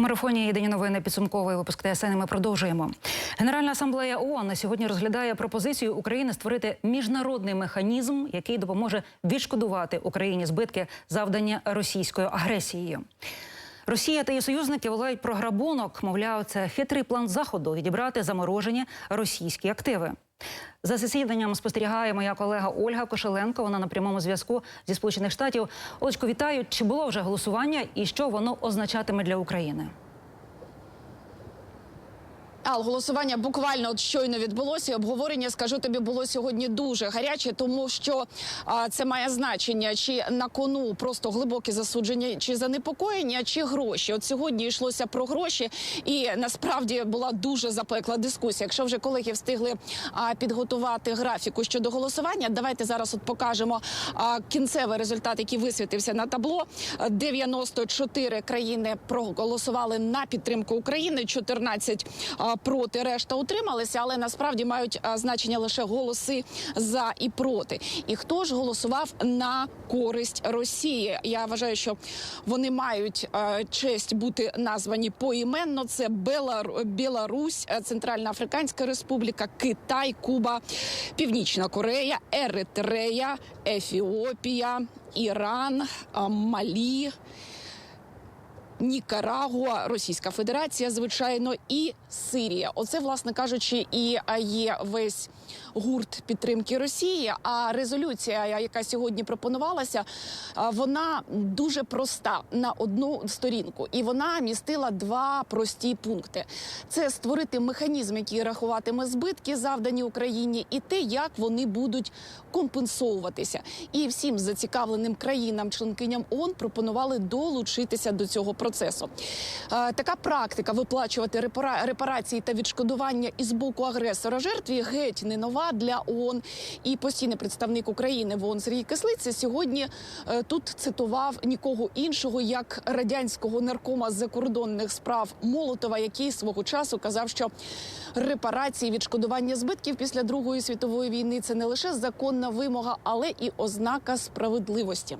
Марафоні єдині новини підсумковий випуск ТСН. Ми продовжуємо. Генеральна асамблея ООН на сьогодні розглядає пропозицію України створити міжнародний механізм, який допоможе відшкодувати Україні збитки, завдані російською агресією. Росія та її союзники волають про грабунок. Мовляв, це хитрий план заходу відібрати заморожені російські активи. За засіданням спостерігає моя колега Ольга Кошеленко. Вона на прямому зв'язку зі сполучених штатів. Олечко, вітаю. Чи було вже голосування і що воно означатиме для України? Ал, голосування буквально от щойно відбулося. і Обговорення скажу тобі було сьогодні дуже гаряче, тому що а, це має значення чи на кону просто глибоке засудження, чи занепокоєння, чи гроші. От сьогодні йшлося про гроші, і насправді була дуже запекла дискусія. Якщо вже колеги встигли а, підготувати графіку щодо голосування, давайте зараз от покажемо а, кінцевий результат, який висвітився на табло. 94 країни проголосували на підтримку України, 14 а, проти, решта утрималися, але насправді мають значення лише голоси за і проти. І хто ж голосував на користь Росії? Я вважаю, що вони мають честь бути названі поіменно. Це. Білорусь, е, Центральна Африканська Республіка, Китай, Куба, Північна Корея, Еритрея, Ефіопія, Іран, Малі. Нікарагуа, Російська Федерація, звичайно, і Сирія. Оце, власне кажучи, і є весь гурт підтримки Росії. А резолюція, яка сьогодні пропонувалася, вона дуже проста на одну сторінку, і вона містила два прості пункти: це створити механізм, який рахуватиме збитки, завдані Україні, і те, як вони будуть компенсовуватися. І всім зацікавленим країнам, членкиням ООН пропонували долучитися до цього процесу. Е, Така практика виплачувати репара- репарації та відшкодування із боку агресора жертві геть не нова для ООН. І постійний представник України в ООН Сергій Кислиця сьогодні е, тут цитував нікого іншого як радянського наркома з закордонних справ Молотова, який свого часу казав, що репарації відшкодування збитків після Другої світової війни це не лише законна вимога, але і ознака справедливості.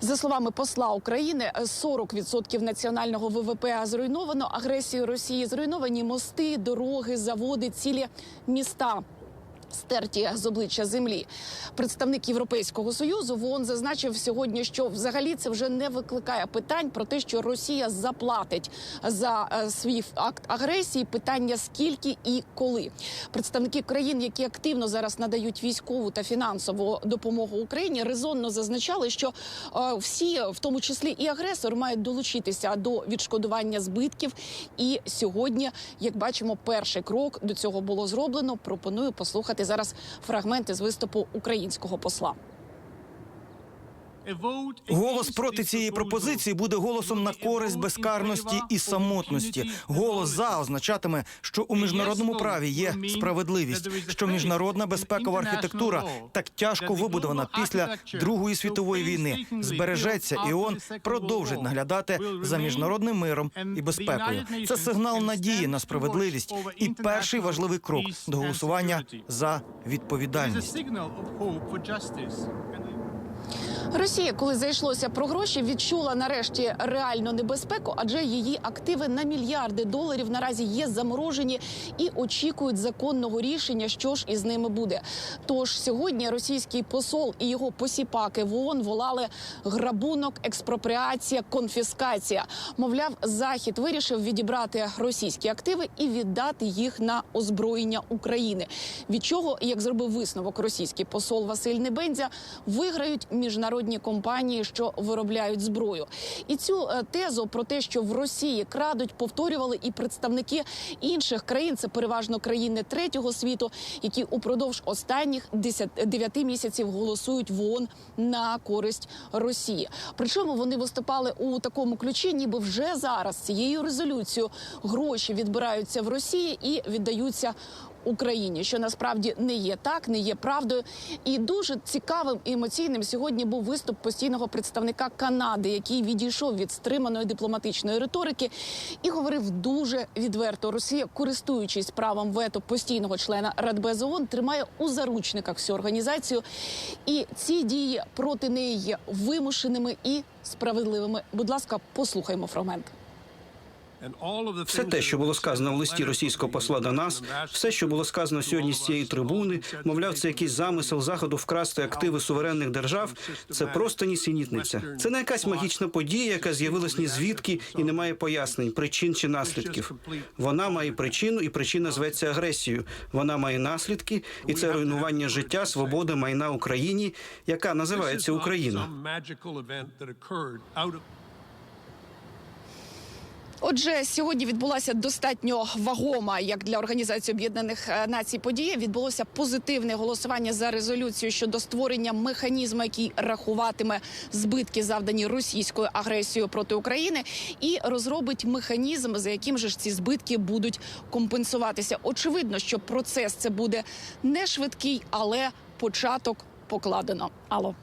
За словами посла України, 40% національного ВВП зруйновано агресією Росії. Зруйновані мости, дороги, заводи, цілі міста. Стерті з обличчя землі. Представник Європейського союзу в ООН зазначив сьогодні, що взагалі це вже не викликає питань про те, що Росія заплатить за е, свій акт агресії. Питання скільки і коли. Представники країн, які активно зараз надають військову та фінансову допомогу Україні, резонно зазначали, що е, всі, в тому числі і агресор, мають долучитися до відшкодування збитків. І сьогодні, як бачимо, перший крок до цього було зроблено. Пропоную послухати зараз фрагменти з виступу українського посла. Голос проти цієї пропозиції буде голосом на користь безкарності і самотності. Голос за означатиме, що у міжнародному праві є справедливість, що міжнародна безпекова архітектура так тяжко вибудована після Другої світової війни, збережеться, і ООН продовжить наглядати за міжнародним миром і безпекою. Це сигнал надії на справедливість і перший важливий крок до голосування за відповідальність. Росія, коли зайшлося про гроші, відчула нарешті реальну небезпеку, адже її активи на мільярди доларів наразі є заморожені і очікують законного рішення, що ж із ними буде. Тож сьогодні російський посол і його посіпаки в ООН волали грабунок, експропріація, конфіскація. Мовляв, захід вирішив відібрати російські активи і віддати їх на озброєння України. Від чого, як зробив висновок російський посол Василь Небензя, виграють міжнародні компанії, що виробляють зброю. І цю е, тезу про те, що в Росії крадуть, повторювали і представники інших країн. Це переважно країни третього світу, які упродовж останніх 10, 9 місяців голосують в ООН на користь Росії. Причому вони виступали у такому ключі, ніби вже зараз цією резолюцією гроші відбираються в Росії і віддаються Україні, що насправді не є так, не є правдою. І дуже цікавим і емоційним сьогодні був виступ постійного представника Канади, який відійшов від стриманої дипломатичної риторики і говорив дуже відверто. Росія, користуючись правом вето постійного члена Радбезу ООН, тримає у заручниках всю організацію. І ці дії проти неї є вимушеними і справедливими. Будь ласка, послухаймо фрагмент. Все те, що було сказано в листі російського посла до нас, все, що було сказано сьогодні з цієї трибуни, мовляв, це якийсь замисел заходу вкрасти активи суверенних держав. Це просто нісенітниця. Це не якась магічна подія, яка з'явилась ні звідки і не має пояснень, причин чи наслідків. Вона має причину, і причина зветься агресією. Вона має наслідки, і це руйнування життя, свободи, майна Україні, яка називається Україна. Отже, сьогодні відбулася достатньо вагома, як для організації Об'єднаних е, Націй подія. Відбулося позитивне голосування за резолюцію щодо створення механізму, який рахуватиме збитки, завдані російською агресією проти України, і розробить механізм, за яким же ж ці збитки будуть компенсуватися. Очевидно, що процес це буде не швидкий, але початок покладено. Алло.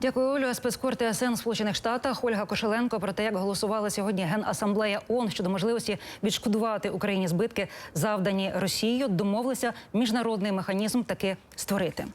Дякую, Олю. Спецкор ТСН в Сполучених Штатах Ольга Кошеленко про те, як голосувала сьогодні Генасамблея ООН щодо можливості відшкодувати Україні збитки, завдані Росією, домовилися міжнародний механізм таки створити.